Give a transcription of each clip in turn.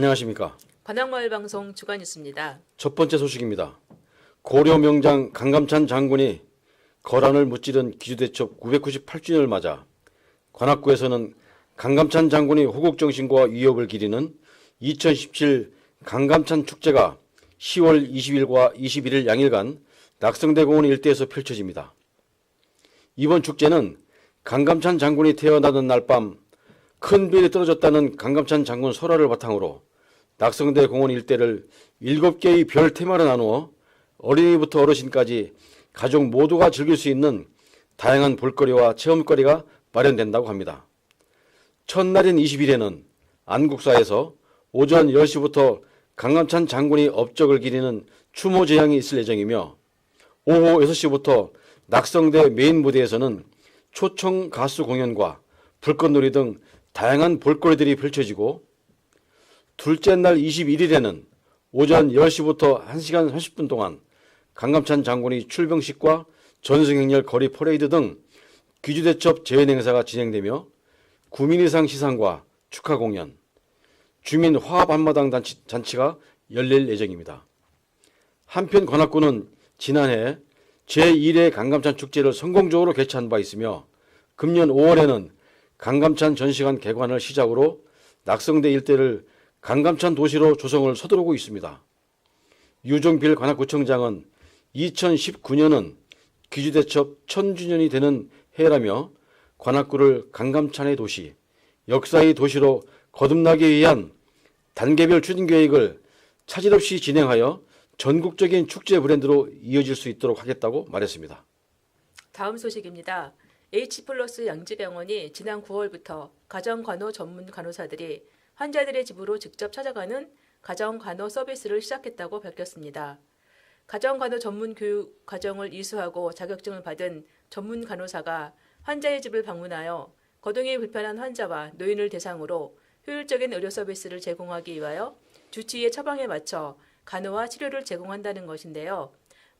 안녕하십니까. 관악마을 방송 주간 뉴스입니다. 첫 번째 소식입니다. 고려 명장 강감찬 장군이 거란을 무찌른 기주대첩 998주년을 맞아 관악구에서는 강감찬 장군이 호국정신과 위협을 기리는 2017 강감찬 축제가 10월 20일과 21일 양일간 낙성대 공원 일대에서 펼쳐집니다. 이번 축제는 강감찬 장군이 태어나던 날 밤 큰 별이 떨어졌다는 강감찬 장군 설화를 바탕으로 낙성대 공원 일대를 7개의 별 테마로 나누어 어린이부터 어르신까지 가족 모두가 즐길 수 있는 다양한 볼거리와 체험거리가 마련된다고 합니다. 첫날인 20일에는 안국사에서 오전 10시부터 강감찬 장군이 업적을 기리는 추모 제향이 있을 예정이며 오후 6시부터 낙성대 메인 무대에서는 초청 가수 공연과 불꽃놀이 등 다양한 볼거리들이 펼쳐지고 둘째 날 21일에는 오전 10시부터 1시간 30분 동안 강감찬 장군이 출병식과 전승행렬 거리 퍼레이드 등 귀주대첩 재현 행사가 진행되며 구민의상 시상과 축하 공연, 주민 화합 한마당 잔치, 잔치가 열릴 예정입니다. 한편 관악구는 지난해 제1회 강감찬 축제를 성공적으로 개최한 바 있으며 금년 5월에는 강감찬 전시관 개관을 시작으로 낙성대 일대를 강감찬 도시로 조성을 서두르고 있습니다. 유종필 관악구청장은 2019년은 기주대첩 1000주년이 되는 해라며 관악구를 강감찬의 도시, 역사의 도시로 거듭나기 위한 단계별 추진 계획을 차질 없이 진행하여 전국적인 축제 브랜드로 이어질 수 있도록 하겠다고 말했습니다. 다음 소식입니다. H플러스 양지병원이 지난 9월부터 가정간호 전문 간호사들이 환자들의 집으로 직접 찾아가는 가정 간호 서비스를 시작했다고 밝혔습니다. 가정 간호 전문 교육 과정을 이수하고 자격증을 받은 전문 간호사가 환자의 집을 방문하여 거동이 불편한 환자와 노인을 대상으로 효율적인 의료 서비스를 제공하기 위하여 주치의의 처방에 맞춰 간호와 치료를 제공한다는 것인데요.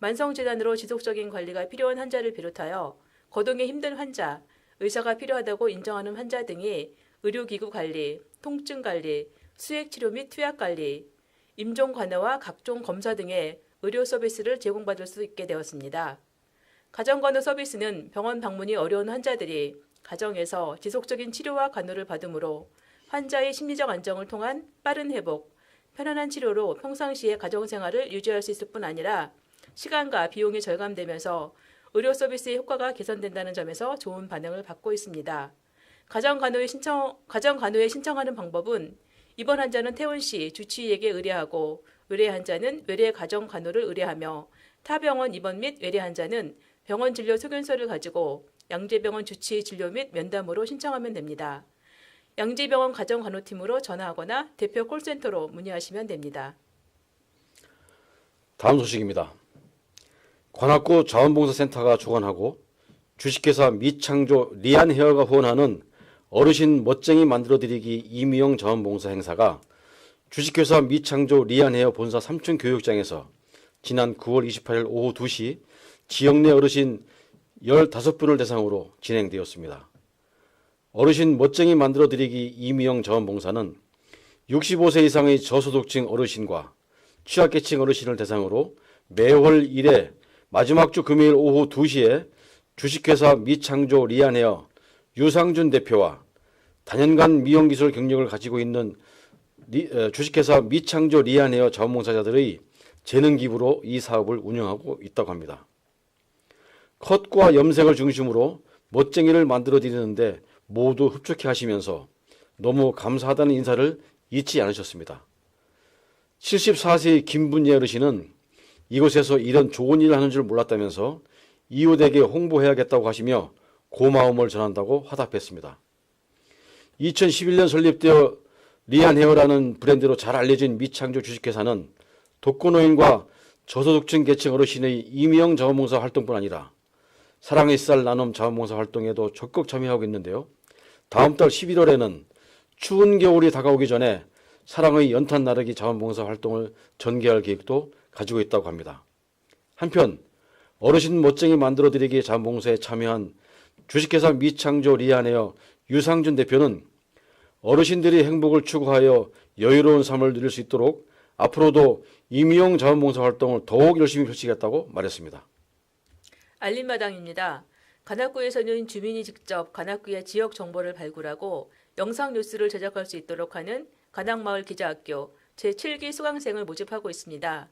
만성질환으로 지속적인 관리가 필요한 환자를 비롯하여 거동이 힘든 환자, 의사가 필요하다고 인정하는 환자 등이 의료기구 관리, 통증 관리, 수액 치료 및 투약 관리, 임종 관여와 각종 검사 등의 의료 서비스를 제공받을 수 있게 되었습니다. 가정 간호 서비스는 병원 방문이 어려운 환자들이 가정에서 지속적인 치료와 간호를 받으므로 환자의 심리적 안정을 통한 빠른 회복, 편안한 치료로 평상시에 가정 생활을 유지할 수 있을 뿐 아니라 시간과 비용이 절감되면서 의료 서비스의 효과가 개선된다는 점에서 좋은 반응을 받고 있습니다. 가정 간호에 신청, 가정 간호에 신청하는 방법은 입원 환자는 퇴원 시 주치의에게 의뢰하고 외래 환자는 외래 가정 간호를 의뢰하며 타 병원 입원 및 외래 환자는 병원 진료 소견서를 가지고 양재병원 주치의 진료 및 면담으로 신청하면 됩니다. 양재병원 가정 간호팀으로 전화하거나 대표 콜센터로 문의하시면 됩니다. 다음 소식입니다. 관악구 자원봉사센터가 주관하고 주식회사 미창조 리안헤어가 후원하는 어르신 멋쟁이 만들어드리기 이미영 자원봉사 행사가 주식회사 미창조 리안헤어 본사 3층 교육장에서 지난 9월 28일 오후 2시 지역 내 어르신 15분을 대상으로 진행되었습니다. 어르신 멋쟁이 만들어드리기 이미영 자원봉사는 65세 이상의 저소득층 어르신과 취약계층 어르신을 대상으로 매월 1회 마지막 주 금요일 오후 2시에 주식회사 미창조 리안헤어 유상준 대표와 단연간 미용기술 경력을 가지고 있는 리, 에, 주식회사 미창조 리안헤어 자원봉사자들의 재능 기부로 이 사업을 운영하고 있다고 합니다. 컷과 염색을 중심으로 멋쟁이를 만들어 드리는데 모두 흡족해 하시면서 너무 감사하다는 인사를 잊지 않으셨습니다. 74세의 김분예 어르신은 이곳에서 이런 좋은 일을 하는 줄 몰랐다면서 이웃에게 홍보해야겠다고 하시며 고마움을 전한다고 화답했습니다. 2011년 설립되어 리안헤어라는 브랜드로 잘 알려진 미창조 주식회사는 독거노인과 저소득층 계층 어르신의 이미영 자원봉사 활동뿐 아니라 사랑의 쌀 나눔 자원봉사 활동에도 적극 참여하고 있는데요. 다음 달 11월에는 추운 겨울이 다가오기 전에 사랑의 연탄 나르기 자원봉사 활동을 전개할 계획도 가지고 있다고 합니다. 한편 어르신 멋쟁이 만들어드리기 자원봉사에 참여한 주식회사 미창조 리안에어 유상준 대표는 어르신들이 행복을 추구하여 여유로운 삶을 누릴 수 있도록 앞으로도 임의용 자원봉사 활동을 더욱 열심히 펼치겠다고 말했습니다. 알림마당입니다. 관악구에서는 주민이 직접 관악구의 지역 정보를 발굴하고 영상 뉴스를 제작할 수 있도록 하는 관악마을 기자학교 제7기 수강생을 모집하고 있습니다.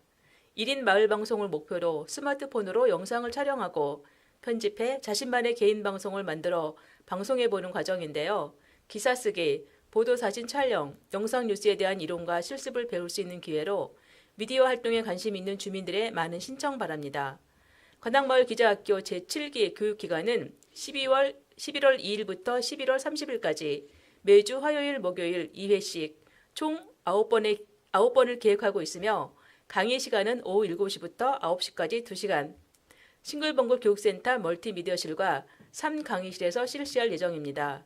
1인 마을 방송을 목표로 스마트폰으로 영상을 촬영하고 편집해 자신만의 개인 방송을 만들어 방송해 보는 과정인데요. 기사 쓰기, 보도 사진 촬영, 영상 뉴스에 대한 이론과 실습을 배울 수 있는 기회로 미디어 활동에 관심 있는 주민들의 많은 신청 바랍니다. 관악마을 기자학교 제7기 교육기간은 12월 11월 2일부터 11월 30일까지 매주 화요일, 목요일 2회씩 총 9번의 9번을 계획하고 있으며 강의 시간은 오후 7시부터 9시까지 2시간. 싱글벙글 교육센터 멀티미디어실과 3강의실에서 실시할 예정입니다.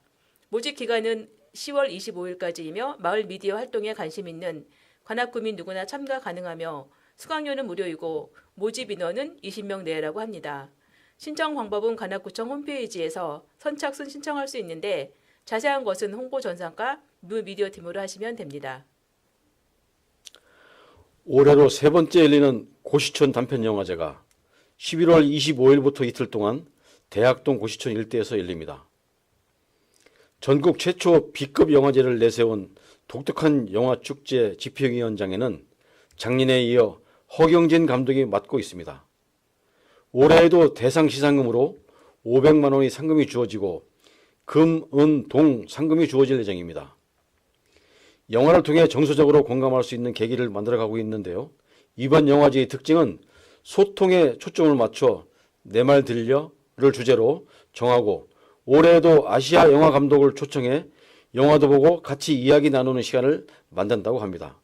모집 기간은 10월 25일까지이며 마을 미디어 활동에 관심 있는 관악구민 누구나 참가 가능하며 수강료는 무료이고 모집 인원은 20명 내라고 합니다. 신청 방법은 관악구청 홈페이지에서 선착순 신청할 수 있는데 자세한 것은 홍보 전산과 무 미디어 팀으로 하시면 됩니다. 올해로 세 번째 열리는 고시촌 단편 영화제가 11월 25일부터 이틀 동안 대학동 고시촌 일대에서 열립니다. 전국 최초 B급 영화제를 내세운 독특한 영화 축제 집행위원장에는 작년에 이어 허경진 감독이 맡고 있습니다. 올해에도 대상 시상금으로 500만 원의 상금이 주어지고 금, 은, 동 상금이 주어질 예정입니다. 영화를 통해 정서적으로 공감할 수 있는 계기를 만들어가고 있는데요. 이번 영화제의 특징은 소통에 초점을 맞춰 내 말 들려를 주제로 정하고 올해에도 아시아 영화 감독을 초청해 영화도 보고 같이 이야기 나누는 시간을 만든다고 합니다.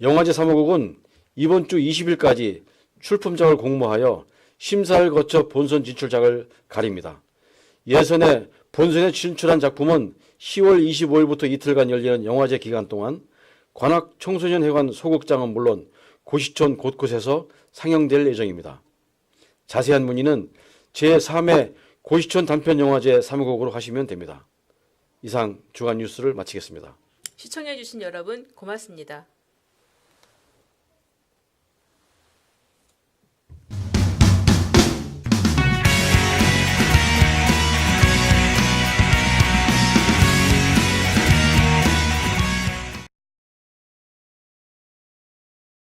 영화제 사무국은 이번 주 20일까지 출품작을 공모하여 심사를 거쳐 본선 진출작을 가립니다. 예선에 본선에 진출한 작품은 10월 25일부터 이틀간 열리는 영화제 기간 동안 관악 청소년회관 소극장은 물론 고시촌 곳곳에서 상영될 예정입니다. 자세한 문의는 제3회 고시촌 단편영화제 사무국으로 하시면 됩니다. 이상 주간 뉴스를 마치겠습니다. 시청해주신 여러분 고맙습니다.